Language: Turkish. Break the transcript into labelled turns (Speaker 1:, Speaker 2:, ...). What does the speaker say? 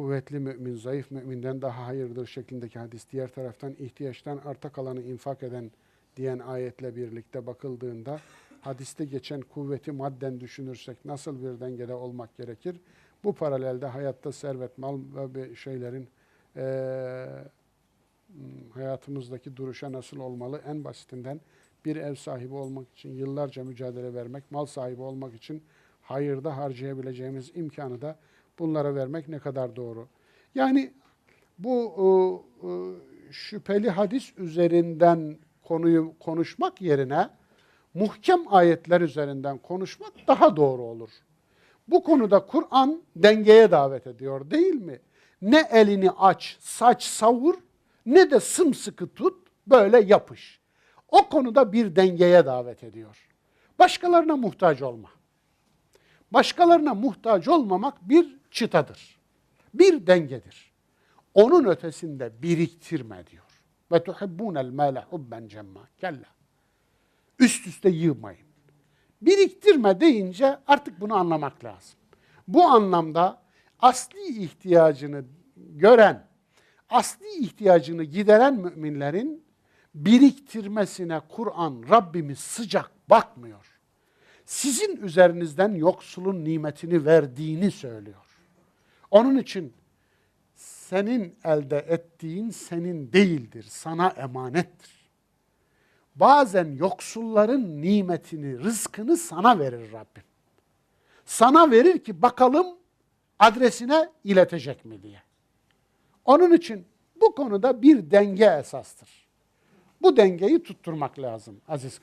Speaker 1: kuvvetli mümin, zayıf müminden daha hayırdır şeklindeki hadis. Diğer taraftan ihtiyaçtan arta kalanı infak eden diyen ayetle birlikte bakıldığında hadiste geçen kuvveti madden düşünürsek nasıl bir dengede olmak gerekir? Bu paralelde hayatta servet, mal ve şeylerin m, hayatımızdaki duruşa nasıl olmalı? En basitinden bir ev sahibi olmak için yıllarca mücadele vermek, mal sahibi olmak için hayırda harcayabileceğimiz imkanı da bunlara vermek ne kadar doğru? Yani bu e, e, şüpheli hadis üzerinden konuyu konuşmak yerine muhkem ayetler üzerinden konuşmak daha doğru olur. Bu konuda Kur'an dengeye davet ediyor değil mi? Ne elini aç, saç savur ne de sımsıkı tut, böyle yapış. O konuda bir dengeye davet ediyor. Başkalarına muhtaç olma. Başkalarına muhtaç olmamak bir çıtadır. Bir dengedir. Onun ötesinde biriktirme diyor. Ve tuhibbunel mâle hubben cemma. Kella. Üst üste yığmayın. Biriktirme deyince artık bunu anlamak lazım. Bu anlamda asli ihtiyacını gören, asli ihtiyacını gideren müminlerin biriktirmesine Kur'an Rabbimiz sıcak bakmıyor. Sizin üzerinizden yoksulun nimetini verdiğini söylüyor. Onun için senin elde ettiğin senin değildir, sana emanettir. Bazen yoksulların nimetini, rızkını sana verir Rabbim. Sana verir ki bakalım adresine iletecek mi diye. Onun için bu konuda bir denge esastır. Bu dengeyi tutturmak lazım aziz